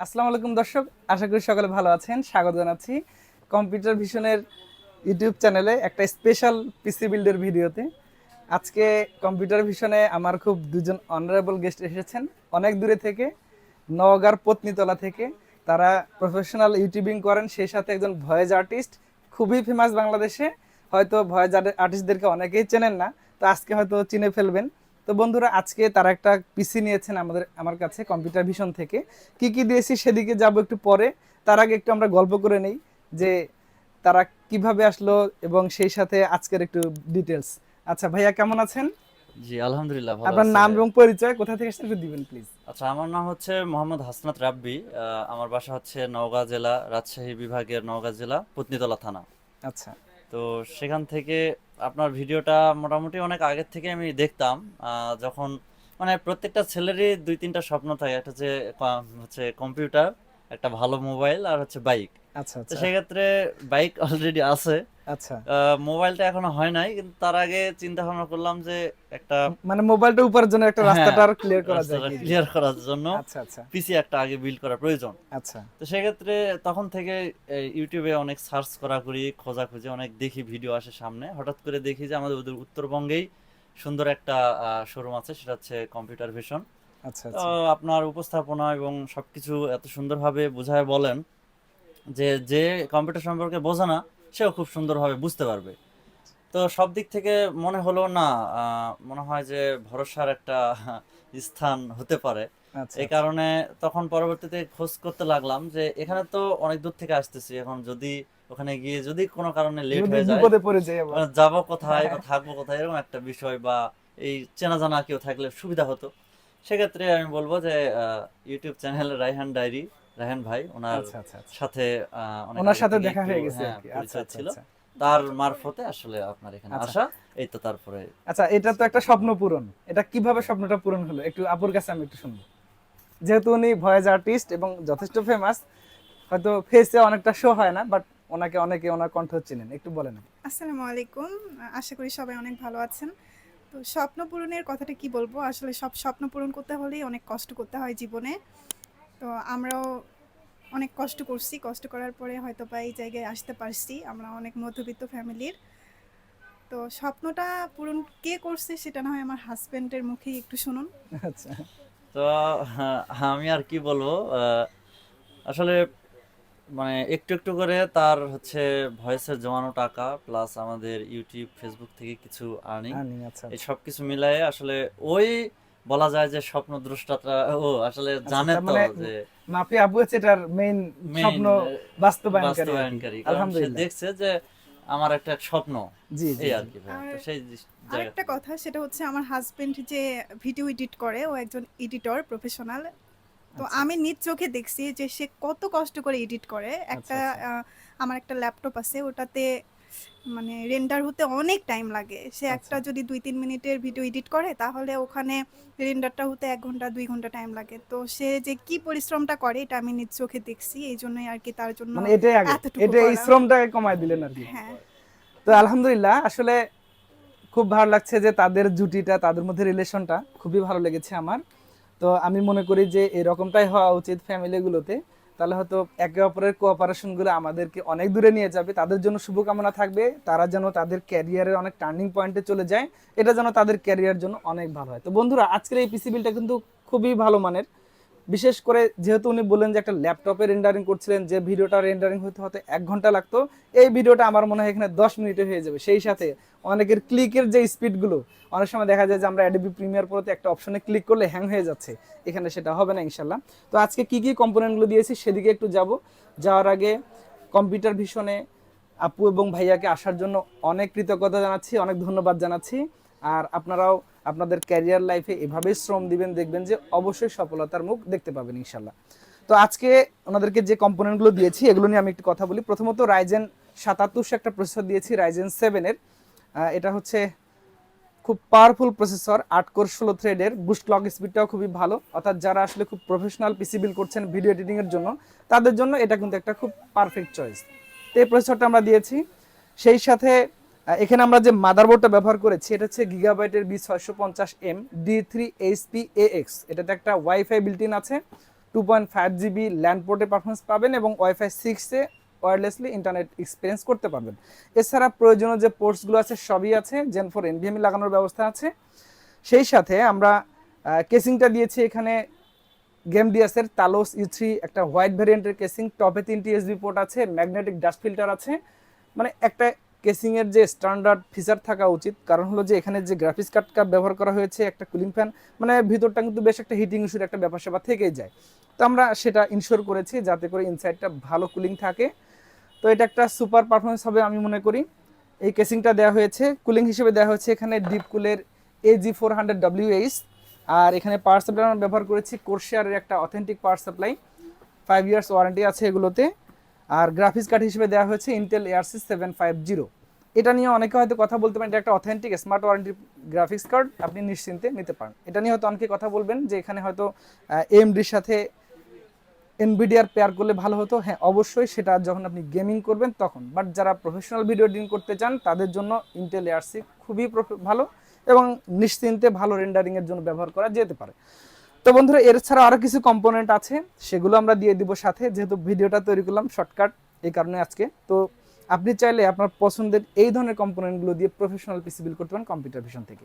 আসসালামু আলাইকুম দর্শক, আশা করি সকলে ভালো আছেন। স্বাগত জানাচ্ছি কম্পিউটার ভিশনের ইউটিউব চ্যানেলে একটা স্পেশাল পিসি বিল্ডের ভিডিওতে। আজকে কম্পিউটার ভিশনে আমার খুব দুজন অনারেবল গেস্ট এসেছেন। অনেক দূরে থেকে, নওগাঁর পত্নীতলা থেকে। তারা প্রফেশনাল ইউটিউবিং করেন, সেই সাথে একজন ভয়েজ আর্টিস্ট খুবই ফেমাস বাংলাদেশে। হয়তো ভয়েজ আর্টিস্টদেরকে অনেকেই চেনেন না, তো আজকে হয়তো চিনে ফেলবেন। তো বন্ধুরা আজকে তারা একটা পিসি নিয়েছেন আমাদের আমার কাছে কম্পিউটার ভিশন থেকে। কি কি দিয়েছি সেদিকে যাব একটু পরে। তার আগে একটু আমরা গল্প করে নেই যে তারা কীভাবে আসলো এবং সেই সাথে আজকের একটু ডিটেলস আচ্ছা ভাইয়া কেমন আছেন? জি আলহামদুলিল্লাহ ভালো আপনার নাম এবং পরিচয় কোথা থেকে এসেছেন একটু দিবেন প্লিজ আচ্ছা আমার নাম হচ্ছে মোহাম্মদ হাসনাত রাব্বি। আমার বাসা হচ্ছে নওগাঁ জেলা রাজশাহী বিভাগের নওগাঁ জেলা পত্নীতলা থানা। আচ্ছা। তো সেখান থেকে আপনার ভিডিওটা মোটামুটি অনেক আগের থেকে আমি দেখতাম আহ, যখন মানে প্রত্যেকটা ছেলেরই দুই তিনটা স্বপ্ন থাকে একটা হচ্ছে হচ্ছে কম্পিউটার একটা ভালো মোবাইল আর হচ্ছে বাইক। আচ্ছা আচ্ছা। সেক্ষেত্রে বাইক অলরেডি আছে আচ্ছা। মোবাইলটা এখনও হয় নাই কিন্তু তার আগে চিন্তা ভাবনা করলাম যে একটা মানে মোবাইলটা একটা রাস্তাটা আর ক্লিয়ার করা যায় ক্লিয়ার করার জন্য আচ্ছা আচ্ছা। পিসি একটা আগে বিল্ড করা প্রয়োজন। আচ্ছা। তো সেক্ষেত্রে তখন থেকে ইউটিউবে অনেক সার্চ করা করি খোঁজাখুঁজি অনেক দেখি ভিডিও আসে সামনে। হঠাৎ করে দেখি যে আমাদের ওদের উত্তরবঙ্গেই সুন্দর একটা শোরুম আছে সেটা হচ্ছে কম্পিউটার ভিশন আচ্ছা তো আচ্ছা। আপনার উপস্থাপনা এবং সবকিছু এত সুন্দরভাবে বোঝায় বলেন যে যে কম্পিউটার সম্পর্কে বোঝে না সেও খুব সুন্দরভাবে বুঝতে পারবে। তো সব দিক থেকে মনে হলো না মনে হয় যে ভরসার একটা স্থান হতে পারে। আচ্ছা এই কারণে তখন পরবর্তীতে খোঁজ করতে লাগলাম যে এখানে তো অনেক দূর থেকে আসতেছি এখন যদি ওখানে গিয়ে যদি কোনো কারণে লেট হয়ে যায় যাব কোথায় বা থাকব কোথায় এরকম একটা বিষয় বা এই চেনা জানা কেউ থাকলে সুবিধা হতো। সেক্ষেত্রে আমি বলব যে YouTube channel Raihan diary Raihan ভাই ওনার আচ্ছা আচ্ছা আচ্ছা। সাথে ওনার সাথে দেখা হয়ে গেছে হ্যাঁ, আচ্ছা ছিল। তার মারফতে আসলে আপনার এখানে আচ্ছা। আসা এই তো তারপরে আচ্ছা এটা তো একটা স্বপ্ন পূরণ। এটা কীভাবে স্বপ্নটা পূরণ হলো? একটু আপুর কাছে আমি একটু শুনব। যেহেতু উনি ভয়েস আর্টিস্ট এবং যথেষ্ট ফেমাস হয়তো ফেসে অনেকটা শো হয় না বাট ওনাকে অনেকে ওনার কণ্ঠ চেনেন। একটু বলেন। আসসালামু আলাইকুম। আশা করি সবাই অনেক ভালো আছেন। তো স্বপ্ন পূরণের কথাটা কি বলব? আসলে সব স্বপ্ন পূরণ করতে হলেই অনেক কষ্ট করতে হয় জীবনে। তো আমরাও অনেক কষ্ট করছি। কষ্ট করার পরে হয়তো বা এই জায়গায় আসতে পারছি। আমরা অনেক মধ্যবিত্ত ফ্যামিলির। তো স্বপ্নটা পূরণ কে করছে সেটা না হয় আমার হাজব্যান্ডের মুখেই একটু শুনুন। আচ্ছা। তো হ্যাঁ, আমি আর কি বলব আসলে মানে একটু একটু করে তার হচ্ছে ভয়েসের জমানো টাকা প্লাস আমাদের ইউটিউব ফেসবুক থেকে কিছু আর্নিং আনি, আচ্ছা। এই সব কিছু মিলায়ে আসলে ওই বলা যায় যে স্বপ্ন দ্রষ্টাটা ও আসলে জানে তো মানে যে মাফি আবু হচ্ছে এটার মেইন স্বপ্ন বাস্তবায়নকারী আলহামদুলিল্লাহ। দেখছে যে আমার একটা স্বপ্ন জি জি আর কি তো সেই আরেকটা কথা সেটা হচ্ছে আমার হাজবেন্ড যে ভিডিও এডিট করে ও একজন এডিটর প্রফেশনাল তো আচ্ছা, আমি নিজ চোখে দেখছি যে সে কত কষ্ট করে এডিট করে। একটা আচ্ছা। আহ, আমার একটা ল্যাপটপ আছে ওটাতে মানে রেন্ডার হতে অনেক টাইম লাগে। সে একটা আচ্ছা। যদি দুই তিন মিনিটের ভিডিও এডিট করে তাহলে ওখানে রেন্ডারটা হতে এক ঘণ্টা দুই ঘণ্টা টাইম লাগে। তো সে যে কি পরিশ্রমটা করে এটা আমি নিজ চোখে দেখছি এই জন্যই আর কি তার জন্য মানে এটাই এটা এই শ্রমটাকে কমায় দিলেন আর কি। হ্যাঁ। তো আলহামদুলিল্লাহ আসলে খুব ভালো লাগছে যে তাদের জুটিটা তাদের মধ্যে রিলেশনটা খুবই ভালো লেগেছে আমার। তো আমি মনে করি যে এরকমটাই হওয়া উচিত ফ্যামিলিগুলোতে তাহলে হয়তো একে অপরের কোঅপারেশনগুলো আমাদেরকে অনেক দূরে নিয়ে যাবে। তাদের জন্য শুভকামনা থাকবে। তারা যেন তাদের ক্যারিয়ারের অনেক টার্নিং পয়েন্টে চলে যায়। এটা যেন তাদের ক্যারিয়ার জন্য অনেক ভালো হয়। তো বন্ধুরা, আজকের এই পিসি বিলটা কিন্তু খুবই ভালো মানের। বিশেষ করে যেহেতু উনি বললেন যে একটা ল্যাপটপে রেন্ডারিং করছিলেন, যে ভিডিওটা রেন্ডারিং হতে হতে এক ঘণ্টা লাগতো, এই ভিডিওটা আমার মনে হয় এখানে দশ মিনিটে হয়ে যাবে। সেই সাথে অনেকের ক্লিকের যে স্পিডগুলো অনেক সময় দেখা যায় যে আমরা অ্যাডোবি প্রিমিয়ার পরতে একটা অপশনে ক্লিক করলে হ্যাং হয়ে যাচ্ছে। এখানে সেটা হবে না ইনশাল্লাহ। তো আজকে কি কি কম্পোনেন্টগুলো দিয়েছি সেদিকে একটু যাব। যাওয়ার আগে কম্পিউটার ভিশনে আপু এবং ভাইয়াকে আসার জন্য অনেক কৃতজ্ঞতা জানাচ্ছি, অনেক ধন্যবাদ জানাচ্ছি। আর আপনারাও আপনাদের ক্যারিয়ার লাইফে এভাবেই শ্রম দিবেন, দেখবেন যে অবশ্যই সফলতার মুখ দেখতে পাবেন ইনশাল্লাহ। তো আজকে ওনাদেরকে যে কম্পোনেন্টগুলো দিয়েছি, এগুলো নিয়ে আমি একটু কথা বলি। প্রথমত রাইজেন সাতাত্তরশো একটা প্রসেসর দিয়েছি রাইজেন সেভেনের এটা হচ্ছে খুব পাওয়ারফুল প্রসেসর আট কোর ষোলো থ্রেডের বুস্ট ক্লক স্পিডটাও খুবই ভালো। অর্থাৎ যারা আসলে খুব প্রফেশনাল পিসি বিল করছেন ভিডিও এডিটিংয়ের জন্য, তাদের জন্য এটা কিন্তু একটা খুব পারফেক্ট চয়েস তো এই প্রসেসরটা আমরা দিয়েছি। সেই সাথে এখানে আমরা যে মাদারবোর্ডটা ব্যবহার করেছি, এটা হচ্ছে গিগাবাইটের বি ছয়শো পঞ্চাশ M D three HP X এটাতে একটা ওয়াইফাই বিল্ট ইন আছে two point five GB LAN পোর্টে performance পাবেন এবং ওয়াইফাই সিক্সে ওয়্যারলেসলি ইন্টারনেট এক্সপিরিয়েন্স করতে পারবেন। এছাড়া প্রয়োজনীয় যে পোর্টসগুলো আছে, সবই আছে জেন ফোর এনভিএমই লাগানোর ব্যবস্থা আছে। সেই সাথে আমরা কেসিংটা দিয়েছি এখানে গেম ডিএসের তালোস ইউ থ্রি একটা হোয়াইট ভ্যারিয়েন্টের কেসিং টপে তিনটি এসবি পোর্ট আছে ম্যাগনেটিক ডাস্ট ফিল্টার আছে। মানে একটা কেসিংয়ের যে স্ট্যান্ডার্ড ফিচার থাকা উচিত, কারণ হলো যে এখানে যে গ্রাফিক্স কার্ডটা ব্যবহার করা হয়েছে, একটা কুলিং ফ্যান মানে ভিতরটা কিন্তু বেশ একটা হিটিং ইস্যুর একটা ব্যাপার স্যাপার থেকেই যায়। তো আমরা সেটা ইনশোর করেছি যাতে করে ইনসাইডটা ভালো কুলিং থাকে। তো এটা একটা সুপার পারফরমেন্স হবে আমি মনে করি। এই কেসিংটা দেওয়া হয়েছে কুলিং হিসেবে দেওয়া হয়েছে এখানে ডিপ কুলের এজি ফোর হান্ড্রেড ডাব্লিউএইচ আর এখানে পাওয়ার সাপ্লাই আমরা ব্যবহার করেছি কোর্শিয়ারের একটা authentic power supply five years warranty আছে এগুলোতে। আর গ্রাফিক্স কার্ড হিসেবে দেওয়া হয়েছে Intel Arc seven five zero এটা নিয়ে অনেকে হয়তো কথা বলতে পারেন, এটা একটা authentic smart warranty graphics card আপনি নিশ্চিন্তে নিতে পারেন। এটা নিয়ে হয়তো অনেকে কথা বলবেন যে এখানে হয়তো এমডির সাথে এনভিডিআর পেয়ার করলে ভালো হতো। হ্যাঁ অবশ্যই সেটা যখন আপনি গেমিং করবেন তখন। বাট যারা প্রফেশনাল ভিডিও এডিটিং করতে চান, তাদের জন্য ইন্টেল এয়ারসি খুবই ভালো এবং নিশ্চিন্তে ভালো রেন্ডারিংয়ের জন্য ব্যবহার করা যেতে পারে। তো বন্ধুরা, এর ছাড়া আরও কিছু কম্পোনেন্ট আছে, সেগুলো আমরা দিয়ে দিব সাথে। যেহেতু ভিডিওটা তৈরি করলাম শর্টকাট এই কারণে আজকে। তো আপনি চাইলে আপনার পছন্দের এই ধরনের কম্পোনেন্টগুলো দিয়ে প্রফেশনাল পিসি বিল করতে পারেন কম্পিউটার ভিশন থেকে।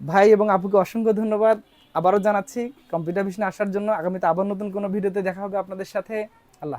ভাই এবং আপুকে অসংখ্য ধন্যবাদ। আবারও জানাচ্ছি কম্পিউটার ভিশনে আসার জন্য। আগামীতে আবার নতুন কোনো ভিডিওতে দেখা হবে আপনাদের সাথে। আল্লাহ